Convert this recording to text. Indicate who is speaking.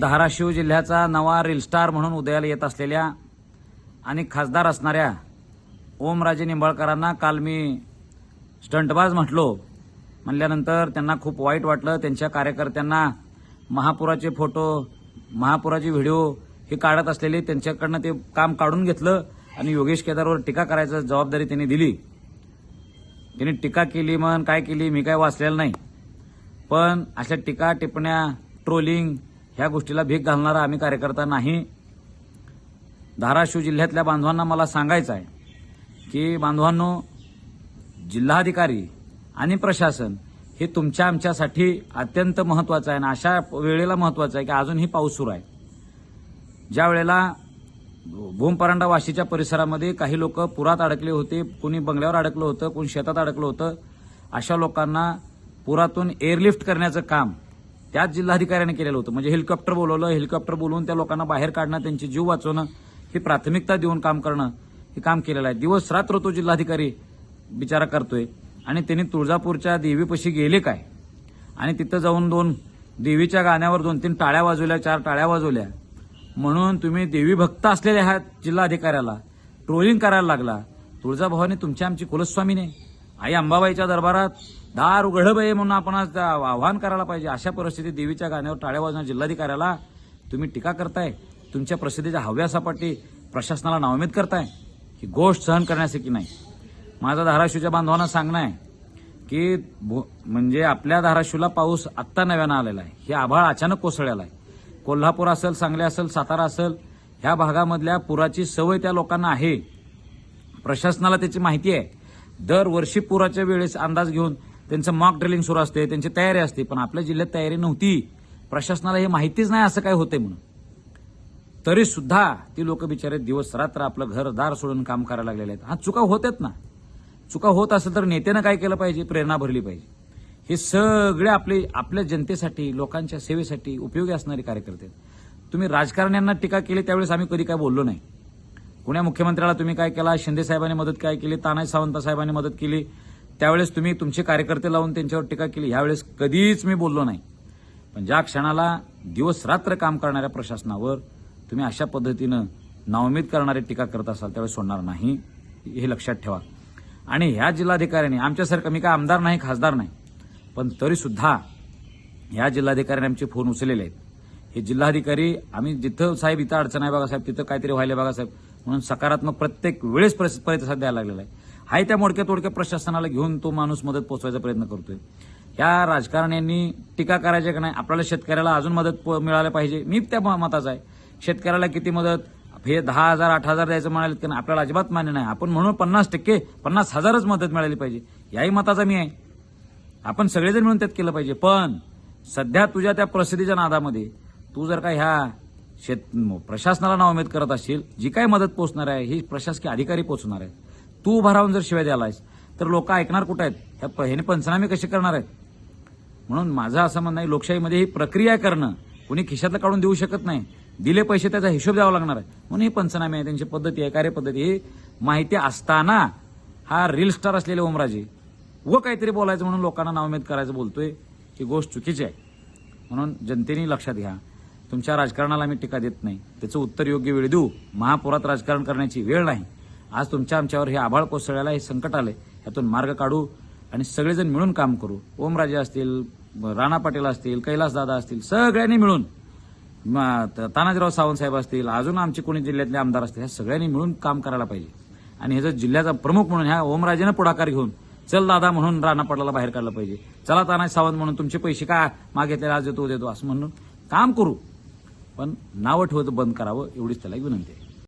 Speaker 1: धाराशिव जिल्ह्याचा नवा reel star म्हणून उदयाला येत असलेल्या आणि खासदार असणाऱ्या ओमराजे निंबाळकरांना काल मी स्टंटबाज म्हटलो. म्हणल्यानंतर त्यांना खूप वाईट वाटलं. त्यांच्या कार्यकर्त्यांना महापुराचे फोटो महापुराचे व्हिडिओ हे काढत असलेले त्यांच्याकडनं ते काम काढून घेतलं आणि योगेश केदारवर टीका करायची जबाबदारी त्यांनी दिली. त्यांनी टीका केली म्हण काय केली मी काय वाचलेलं नाही. पण अशा टीका टिप्पण्या ट्रोलिंग ह्या गोष्टीला भीक घालणारा आम्ही कार्यकर्ता नाही. धाराशिव जिल्ह्यातल्या बांधवांना मला सांगायचं आहे की बांधवांनो जिल्हाधिकारी आणि प्रशासन हे तुमच्या आमच्यासाठी अत्यंत महत्वाचं आहे आणि अशा वेळेला महत्वाचं आहे की अजूनही पाऊस सुरू आहे. ज्या वेळेला भूमपरांडा वाशीच्या परिसरामध्ये काही लोक पुरात अडकले होते कोणी बंगल्यावर अडकलं होतं कोणी शेतात अडकलं होतं अशा लोकांना पुरातून एअरलिफ्ट करण्याचं काम त्याच जिल्हाधिकाऱ्याने केलेलं होतं. म्हणजे हेलिकॉप्टर बोलवलं हेलिकॉप्टर बोलवून त्या लोकांना बाहेर काढणं त्यांची जीव वाचवणं ही प्राथमिकता देऊन काम करणं हे काम केलेलं आहे. दिवस रात्र तो जिल्हाधिकारी बिचारा करतोय. आणि त्यांनी तुळजापूरच्या देवीपाशी गेले काय? आणि तिथं जाऊन दोन देवीच्या गाण्यावर दोन तीन टाळ्या वाजवल्या चार टाळ्या वाजवल्या. म्हणून तुम्ही देवी भक्त असलेल्या ह्या जिल्हाधिकाऱ्याला ट्रोलिंग करायला लागला. तुळजाभवानी तुमची आमची कुलस्वामीने आई अंबाबाईच्या दरबारात दार उघडं बाई म्हणून आपण आज आव्हान करायला पाहिजे. अशा परिस्थितीत देवीच्या गाण्यावर टाळ्या वाजवून जिल्हाधिकाऱ्याला तुम्ही टीका करताय. तुमच्या प्रसिद्धीच्या हव्यासापाठी प्रशासनाला नावमेद करताय. ही गोष्ट सहन करण्यासारखी नाही? माझं धाराशिवच्या बांधवांना सांगणं आहे की भो- म्हणजे आपल्या धाराशिवला पाऊस आत्ता नव्यानं आलेला आहे. हे आभाळ अचानक कोसळलेला आहे. कोल्हापूर असेल सांगली असेल सातारा असेल ह्या भागामधल्या पुराची सवय त्या लोकांना आहे. प्रशासनाला त्याची माहिती आहे. दरवर्षी पुराच्या वेळेस अंदाज घेऊन त्यांचं मॉक ड्रिलिंग सुरू असते त्यांची तयारी असते पण आपल्या जिल्ह्यात तयारी नव्हती. प्रशासनाला हे माहितीच नाही असं काय होतंय म्हणून. तरी सुद्धा ती लोक बिचारे दिवस रात्र आपलं घरदार सोडून काम करायला लागलेले आहेत. हा चुका होत आहेत ना. चुका होत असेल तर नेत्यानं काय केलं पाहिजे? प्रेरणा भरली पाहिजे. हे सगळे आपले आपल्या जनतेसाठी लोकांच्या सेवेसाठी उपयोगी असणारे कार्यकर्ते तुम्ही राजकारण्यांना टीका केली त्यावेळेस आम्ही कधी काय बोललो नाही. पुण्या मुख्यमंत्र्याला तुम्ही काय केला? शिंदे साहेबांनी मदत काय केली? तानाजी सावंत साहेबांनी मदत केली? त्यावेळेस तुम्ही तुमचे कार्यकर्ते लावून त्यांच्यावर टीका केली. ह्यावेळेस कधीच मी बोललो नाही. पण ज्या क्षणाला दिवस रात्र काम करणाऱ्या प्रशासनावर तुम्ही अशा पद्धतीनं नावमित करणारे टीका करत असाल त्यावेळेस सोडणार नाही. हे लक्षात ठेवा. आणि ह्या जिल्हाधिकाऱ्यांनी आमच्यासारखं मी काय आमदार नाही खासदार नाही पण तरीसुद्धा ह्या जिल्हाधिकाऱ्यांनी आमचे फोन उचललेले आहेत. हे जिल्हाधिकारी आम्ही जिथं साहेब इथं अडचण आहे बघा साहेब तिथं काहीतरी व्हायला बघा साहेब म्हणून सकारात्मक प्रत्येक वेळेस प्रस- प्रतिसाद द्यायला लागलेला आहे. हाय त्या मोडक्या तोडक्या प्रशासनाला घेऊन तो माणूस मदत पोचवायचा प्रयत्न करतोय. या राजकारण्यांनी टीका करायची का नाही? आपल्याला शेतकऱ्याला अजून मदत प- मिळायला पाहिजे. मी त्या म- मताचा आहे. शेतकऱ्याला किती मदत? हे दहा हजार आठ हजार द्यायचं म्हणाले की आपल्याला अजिबात मान्य नाही. आपण म्हणून पन्नास टक्के पन्नास हजारच मदत मिळाली पाहिजे. याही मताचा मी आहे. आपण सगळेजण मिळून त्यात केलं पाहिजे. पण सध्या तुझ्या त्या प्रसिद्धीच्या नादामध्ये तू जर का ह्या शेत प्रशासनाला नावमेद करत असशील जी काय मदत पोचणार आहे ही प्रशासकीय अधिकारी पोचणार आहे. तू उभा राहून जर शिवाय द्यालायस तर लोक ऐकणार कुठं आहेत? ह्या ह्याने पंचनामे कसे करणार आहेत? म्हणून माझं असं म्हणणं आहे लोकशाहीमध्ये ही प्रक्रिया करणं कुणी खिशातलं काढून देऊ शकत नाही. दिले पैसे त्याचा हिशोब द्यावा लागणार आहे. म्हणून ही पंचनामे आहे त्यांची पद्धती आहे कार्यपद्धती ही माहिती असताना हा रील स्टार असलेले ओमराजे व काहीतरी बोलायचं म्हणून लोकांना नावमेद करायचं बोलतोय ही गोष्ट चुकीची आहे. म्हणून जनतेने लक्षात घ्या तुमच्या राजकारणाला मी टीका देत नाही. त्याचं उत्तर योग्य वेळ देऊ. महापुरात राजकारण करण्याची वेळ नाही. आज तुमच्या आमच्यावर हे आभाळ कोसळायला हे संकट आले यातून मार्ग काढू आणि सगळेजण मिळून काम करू. ओमराजे असतील राणा पाटील असतील कैलास दादा असतील सगळ्यांनी मिळून त- तानाजीराव सावंत साहेब असतील अजून आमचे कोणी जिल्ह्यातले आमदार असतील ह्या सगळ्यांनी मिळून काम करायला पाहिजे. आणि ह्याचा जिल्ह्याचा प्रमुख म्हणून ह्या ओमराजेनं पुढाकार घेऊन चल दादा म्हणून राणा पाटलाला बाहेर काढलं पाहिजे. चला तानाजी सावंत म्हणून तुमचे पैसे का मागितलेले आज देतो देतो असं म्हणून काम करू. पण नावं ठेवतं बंद करावं एवढीच त्याला एक विनंती आहे.